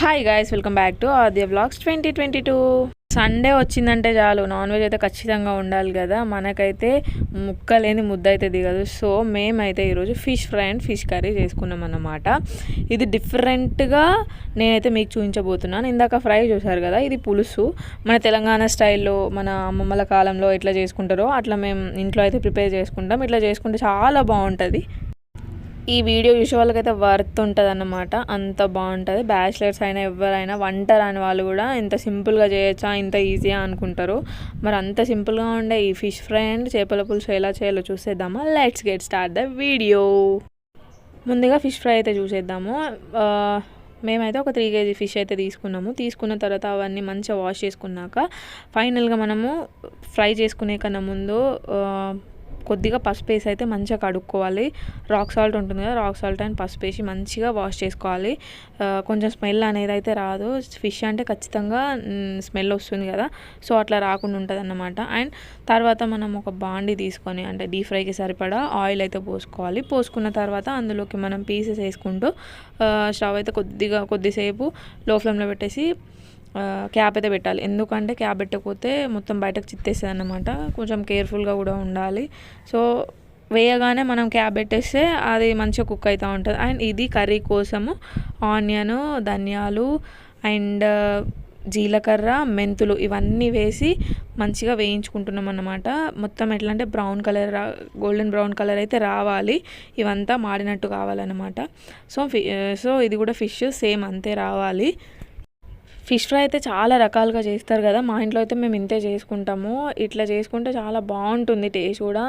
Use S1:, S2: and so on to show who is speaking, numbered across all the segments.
S1: Hi guys welcome back to Aadya blogs twenty twenty two Sunday వచ్చిందంటే చాలు. Non veg అయితే ఖచ్చితంగా ఉండాలి కదా. మనకైతే ముక్క లేని ముద్ద అయితే దిగదు. సో మేమైతే ఈరోజు fish fry and fish curry చేసుకున్నాం అన్నమాట. ఇది డిఫరెంట్గా నేనైతే మీకు చూపించబోతున్నాను. ఇందాక ఫ్రై చూసారు కదా ఇది పులుసు. మన తెలంగాణ స్టైల్లో మన అమ్మమ్మల కాలంలో ఎట్లా చేసుకుంటారో అట్లా మేము ఇంట్లో అయితే ప్రిపేర్ చేసుకుంటాం. ఇట్లా చేసుకుంటే చాలా బాగుంటుంది. ఈ వీడియో చూసే వాళ్ళకైతే వర్త్ ఉంటుంది అన్నమాట అంత బాగుంటుంది. బ్యాచిలర్స్ అయినా ఎవరైనా వంట రాని వాళ్ళు కూడా ఇంత సింపుల్గా చేయొచ్చా ఇంత ఈజీగా అనుకుంటారు. మరి అంత సింపుల్గా ఉండే ఈ ఫిష్ ఫ్రై అండ్ చేపల పులుసు ఎలా చేయాలో చూసేద్దామా? Let's get start the video ముందుగా ఫిష్ ఫ్రై అయితే చూసేద్దాము. మేమైతే ఒక త్రీ కేజీ ఫిష్ అయితే తీసుకున్నాము. తీసుకున్న తర్వాత అవన్నీ మంచిగా వాష్ చేసుకున్నాక ఫైనల్గా మనము ఫ్రై చేసుకునే కన్నా ముందు కొద్దిగా పసుపు వేసి అయితే మంచిగా కడుక్కోవాలి. రాక్ సాల్ట్ ఉంటుంది కదా రాక్ సాల్ట్ అండ్ పసుపు వేసి మంచిగా వాష్ చేసుకోవాలి. కొంచెం స్మెల్ అనేది అయితే రాదు. ఫిష్ అంటే ఖచ్చితంగా స్మెల్ వస్తుంది కదా. సో అట్లా రాకుండా ఉంటుంది అన్నమాట అండ్ తర్వాత మనం ఒక బాండి తీసుకొని అంటే డీప్ ఫ్రైకి సరిపడా ఆయిల్ అయితే పోసుకోవాలి. పోసుకున్న తర్వాత అందులోకి మనం పీసెస్ వేసుకుంటూ స్టవ్ అయితే కొద్దిగా కొద్దిసేపు లో ఫ్లేమ్లో పెట్టేసి క్యాప్ అయితే పెట్టాలి. ఎందుకంటే క్యాప్ పెట్టకపోతే మొత్తం బయటకు చిత్తేస్తుంది అనమాట కొంచెం కేర్ఫుల్గా కూడా ఉండాలి. సో వేయగానే మనం క్యాప్ పెట్టేస్తే అది మంచిగా కుక్ అవుతూ ఉంటుంది. అండ్ ఇది కర్రీ కోసము ఆనియను ధనియాలు అండ్ జీలకర్ర మెంతులు ఇవన్నీ వేసి మంచిగా వేయించుకుంటున్నాం అన్నమాట మొత్తం ఎట్లా అంటే బ్రౌన్ కలర్ రా గోల్డెన్ బ్రౌన్ కలర్ అయితే రావాలి. ఇవంతా మాడినట్టు కావాలన్నమాట. సో ఫి సో ఇది కూడా ఫిష్ సేమ్ అంతే రావాలి. ఫిష్ ఫ్రై అయితే చాలా రకాలుగా చేస్తారు కదా. మా ఇంట్లో అయితే మేము ఇంతే చేసుకుంటాము. ఇట్లా చేసుకుంటే చాలా బాగుంటుంది టేస్ట్ కూడా.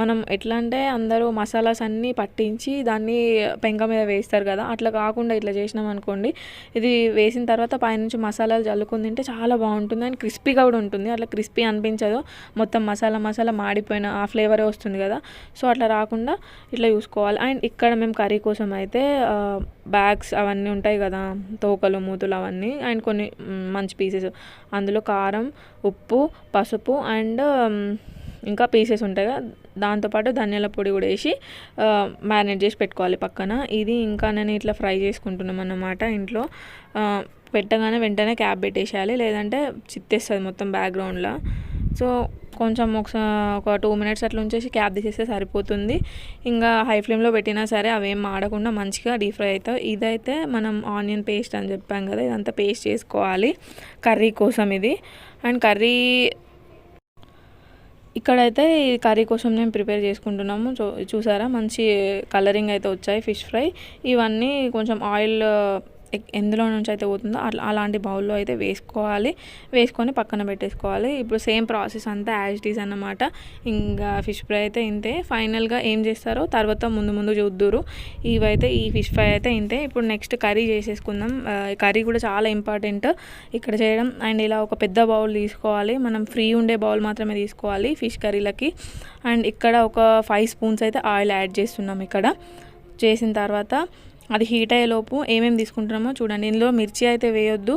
S1: మనం ఎట్లా అంటే అందరూ మసాలాస్ అన్నీ పట్టించి దాన్ని పెంక మీద వేస్తారు కదా. అట్లా కాకుండా ఇట్లా చేసినాం అనుకోండి ఇది వేసిన తర్వాత పైనుంచి మసాలాలు చల్లుకొని తింటే చాలా బాగుంటుంది. అండ్ క్రిస్పీగా కూడా ఉంటుంది. అట్లా క్రిస్పీ అనిపించదు. మొత్తం మసాలా మసాలా మాడిపోయిన ఆ ఫ్లేవరే వస్తుంది కదా. సో అట్లా రాకుండా ఇట్లా చూసుకోవాలి. అండ్ ఇక్కడ మేము కర్రీ కోసం అయితే బ్యాగ్స్ అవన్నీ ఉంటాయి కదా తోకలు మూతులు అవన్నీ అండ్ కొన్ని మంచి పీసెస్. అందులో కారం ఉప్పు పసుపు అండ్ ఇంకా పీసెస్ ఉంటాయి కదా. దాంతోపాటు ధనియాల పొడి కూడా వేసి మ్యారినేట్ చేసి పెట్టుకోవాలి పక్కన. ఇది ఇంకా నేను ఇట్లా ఫ్రై చేసుకుంటున్నాం అన్నమాట ఇంట్లో. పెట్టగానే వెంటనే క్యాప్ పెట్టేసేయాలి. లేదంటే చిత్తేస్తుంది మొత్తం బ్యాక్గ్రౌండ్లో. సో కొంచెం ఒకసారి ఒక టూ మినిట్స్ అట్లా ఉంచేసి క్యాప్ తీసేస్తే సరిపోతుంది. ఇంకా హై ఫ్లేమ్లో పెట్టినా సరే అవేం ఆడకుండా మంచిగా డీప్ ఫ్రై అవుతాయి ఇదైతే మనం ఆనియన్ పేస్ట్ అని చెప్పాం కదా ఇదంతా పేస్ట్ చేసుకోవాలి కర్రీ కోసం ఇది. అండ్ కర్రీ ఇక్కడైతే ఈ కర్రీ కోసం మేము ప్రిపేర్ చేసుకుంటున్నాము. చూ చూసారా? మంచి కలరింగ్ అయితే వచ్చాయి ఫిష్ ఫ్రై. ఇవన్నీ కొంచెం ఆయిల్ ఎందులో నుంచి అయితే పోతుందో అట్లా అలాంటి బౌల్లో అయితే వేసుకోవాలి. వేసుకొని పక్కన పెట్టేసుకోవాలి. ఇప్పుడు సేమ్ ప్రాసెస్ అంతా యాజ్ ఇట్ ఈస్ అన్నమాట. ఇంకా ఫిష్ ఫ్రై అయితే ఇంతే. ఫైనల్గా ఏం చేస్తారో తర్వాత ముందు ముందు చూద్దురు. ఇవైతే ఈ ఫిష్ ఫ్రై అయితే ఇంతే. ఇప్పుడు నెక్స్ట్ కర్రీ చేసేసుకుందాం. కర్రీ కూడా చాలా ఇంపార్టెంట్. ఇక్కడ చేయడం అండ్ ఇలా ఒక పెద్ద బౌల్ తీసుకోవాలి. మనం ఫ్రీ ఉండే బౌల్ మాత్రమే తీసుకోవాలి ఫిష్ కర్రీలకి. అండ్ ఇక్కడ ఒక ఫైవ్ స్పూన్స్ అయితే ఆయిల్ యాడ్ చేస్తున్నాం ఇక్కడ. చేసిన తర్వాత అది హీట్ అయ్యేలోపు ఏమేమి తీసుకుంటున్నామో చూడండి. ఇందులో మిర్చి అయితే వేయొద్దు.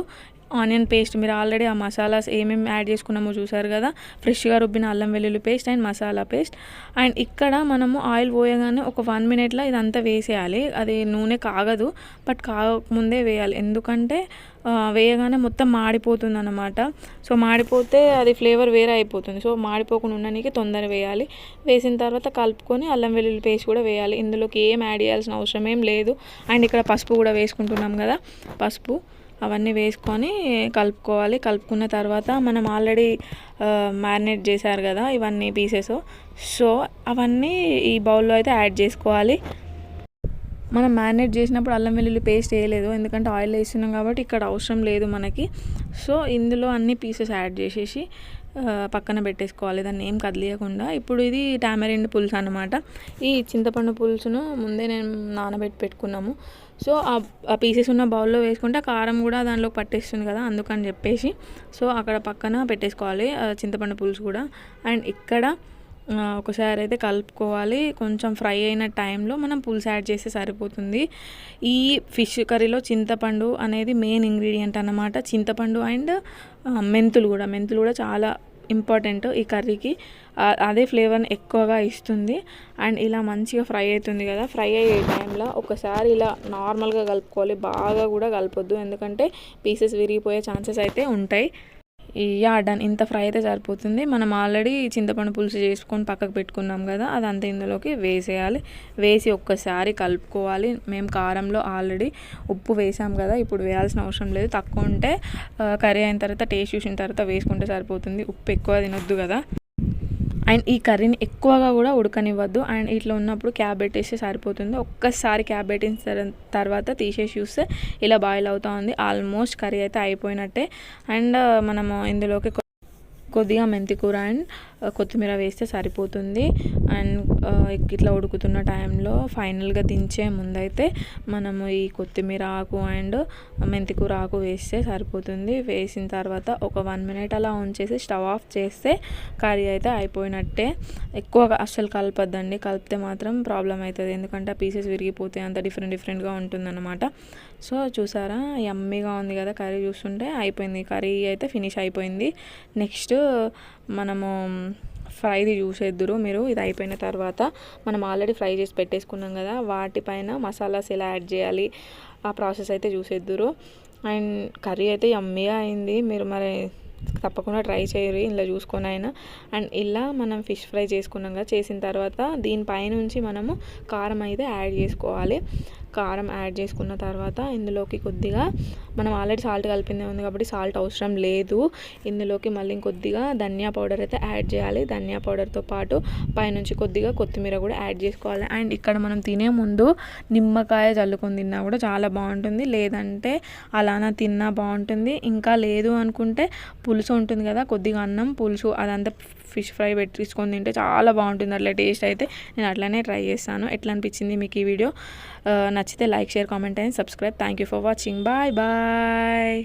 S1: ఆనియన్ పేస్ట్ మీరు ఆల్రెడీ ఆ మసాలాస్ ఏమేమి యాడ్ చేసుకున్నామో చూసారు కదా? ఫ్రెష్గా రుబ్బిన అల్లం వెల్లుల్లి paste and masala paste. And ఇక్కడ మనము ఆయిల్ పోయగానే ఒక వన్ మినిట్లో ఇదంతా వేసేయాలి. అది నూనె కాగదు బట్ కాకముందే వేయాలి. ఎందుకంటే వేయగానే మొత్తం మాడిపోతుంది అనమాట సో మాడిపోతే అది ఫ్లేవర్ వేరే అయిపోతుంది. సో మాడిపోకుండా ఉండడానికి తొందర వేయాలి. వేసిన తర్వాత కలుపుకొని అల్లం వెల్లుల్లి పేస్ట్ కూడా వేయాలి. ఇందులోకి ఏం యాడ్ చేయాల్సిన అవసరం ఏం లేదు. అండ్ ఇక్కడ పసుపు కూడా వేసుకుంటున్నాం కదా? పసుపు. అవన్నీ వేసుకొని కలుపుకోవాలి. కలుపుకున్న తర్వాత మనం ఆల్రెడీ మ్యారినేట్ చేశారు కదా ఇవన్నీ పీసెస్. సో అవన్నీ ఈ బౌల్లో అయితే యాడ్ చేసుకోవాలి. మనం మ్యారినేట్ చేసినప్పుడు అల్లం వెల్లుల్లి పేస్ట్ వేయలేదు. ఎందుకంటే ఆయిల్ వేస్తున్నాం కాబట్టి ఇక్కడ అవసరం లేదు మనకి. సో ఇందులో అన్ని పీసెస్ యాడ్ చేసేసి పక్కన పెట్టేసుకోవాలి దాన్ని ఏం కదిలియకుండా. ఇప్పుడు ఇది టామరిండ్ పులుసు అనమాట ఈ చింతపండు పులుసును ముందే నేను నానబెట్టి పెట్టుకున్నాము. సో ఆ- పీసెస్ ఉన్న బౌల్లో వేసుకుంటే ఆ కారం కూడా దానిలో పట్టేస్తుంది కదా అందుకని చెప్పేసి. సో అక్కడ పక్కన పెట్టేసుకోవాలి చింతపండు పులుసు కూడా. అండ్ ఇక్కడ ఒకసారి అయితే కలుపుకోవాలి. కొంచెం ఫ్రై అయిన టైంలో మనం పులుసు యాడ్ చేస్తే సరిపోతుంది. ఈ ఫిష్ కర్రీలో చింతపండు అనేది మెయిన్ ఇంగ్రీడియంట్ అన్నమాట. చింతపండు అండ్ మెంతులు కూడా. మెంతులు కూడా చాలా ఇంపార్టెంట్ ఈ కర్రీకి. అదే ఫ్లేవర్ని ఎక్కువగా ఇస్తుంది. అండ్ ఇలా మంచిగా ఫ్రై అవుతుంది కదా. ఫ్రై అయ్యే టైంలో ఒకసారి ఇలా నార్మల్గా కలుపుకోవాలి. బాగా కూడా కలపొద్దు. ఎందుకంటే పీసెస్ విరిగిపోయే ఛాన్సెస్ అయితే ఉంటాయి. యా డన్ ఇంత ఫ్రై అయితే సరిపోతుంది. మనం ఆల్రెడీ చింతపండు పులుసు చేసుకొని పక్కకు పెట్టుకున్నాం కదా అదంతా ఇందులోకి వేసేయాలి. వేసి ఒక్కసారి కలుపుకోవాలి. మేము కారంలో ఆల్రెడీ ఉప్పు వేసాం కదా ఇప్పుడు వేయాల్సిన అవసరం లేదు. తక్కువ ఉంటే కర్రీ అయిన తర్వాత టేస్ట్ చూసిన తర్వాత వేసుకుంటే సరిపోతుంది. ఉప్పు ఎక్కువ తినొద్దు కదా. అండ్ ఈ కర్రీని ఎక్కువగా కూడా ఉడకనివ్వద్దు. అండ్ ఇట్లా ఉన్నప్పుడు క్యాబ్ పెట్టేస్తే సరిపోతుంది. ఒక్కసారి క్యాబ్ పెట్టిన తర్వాత తీసేసి చూస్తే ఇలా బాయిల్ అవుతూ ఉంది. ఆల్మోస్ట్ కర్రీ అయితే అయిపోయినట్టే. అండ్ మనము ఇందులోకి కొద్దిగా మెంతికూర అండ్ కొత్తిమీర వేస్తే సరిపోతుంది. అండ్ ఇట్లా ఉడుకుతున్న టైంలో ఫైనల్గా దించే ముందైతే మనము ఈ కొత్తిమీర ఆకు అండ్ మెంతికూర ఆకు వేస్తే సరిపోతుంది. వేసిన తర్వాత ఒక వన్ మినిట్ అలా ఉంచేసి స్టవ్ ఆఫ్ చేస్తే కర్రీ అయితే అయిపోయినట్టే. ఎక్కువగా అస్సలు కలపద్దండి. కలిపితే మాత్రం ప్రాబ్లం అవుతుంది ఎందుకంటే ఆ పీసెస్ విరిగిపోతే అంత డిఫరెంట్ డిఫరెంట్గా ఉంటుందన్నమాట. సో చూసారా? యమ్మీగా ఉంది కదా కర్రీ చూస్తుంటే. అయిపోయింది. కర్రీ అయితే ఫినిష్ అయిపోయింది. నెక్స్ట్ మనము ఫ్రైది చూసేద్దురు. మీరు ఇది అయిపోయిన తర్వాత మనం ఆల్రెడీ ఫ్రై చేసి పెట్టేసుకున్నాం కదా వాటిపైన మసాలాస్ ఎలా యాడ్ చేయాలి ఆ ప్రాసెస్ అయితే చూసేద్దురు. అండ్ కర్రీ అయితే యమ్మీగా అయింది. మీరు మరి తప్పకుండా ట్రై చేయరు ఇలా చూసుకొని అయినా. అండ్ ఇలా మనం ఫిష్ ఫ్రై చేసుకున్నాం కదా చేసిన తర్వాత దీనిపైనుంచి మనము కారం అయితే యాడ్ చేసుకోవాలి. కారం యాడ్ చేసుకున్న తర్వాత ఇందులోకి కొద్దిగా మనం ఆల్రెడీ సాల్ట్ కలిపిందే ఉంది కాబట్టి సాల్ట్ అవసరం లేదు. ఇందులోకి మళ్ళీ ఇంకొద్దిగా ధనియా పౌడర్ అయితే యాడ్ చేయాలి. ధనియా పౌడర్తో పాటు పైనుంచి కొద్దిగా కొత్తిమీర కూడా యాడ్ చేసుకోవాలి. అండ్ ఇక్కడ మనం తినే ముందు నిమ్మకాయ చల్లుకొని తిన్నా కూడా చాలా బాగుంటుంది. లేదంటే అలానా తిన్నా బాగుంటుంది. ఇంకా లేదు అనుకుంటే పులుసు ఉంటుంది కదా కొద్దిగా అన్నం పులుసు అదంతా ఫిష్ ఫ్రై పెట్టించుకొని తింటే చాలా బాగుంటుంది. అట్లా టేస్ట్ అయితే నేను అట్లానే ట్రై చేస్తాను. ఎట్లా అనిపించింది మీకు ఈ వీడియో? నచ్చితే like share comment and subscribe. Thank you for watching bye bye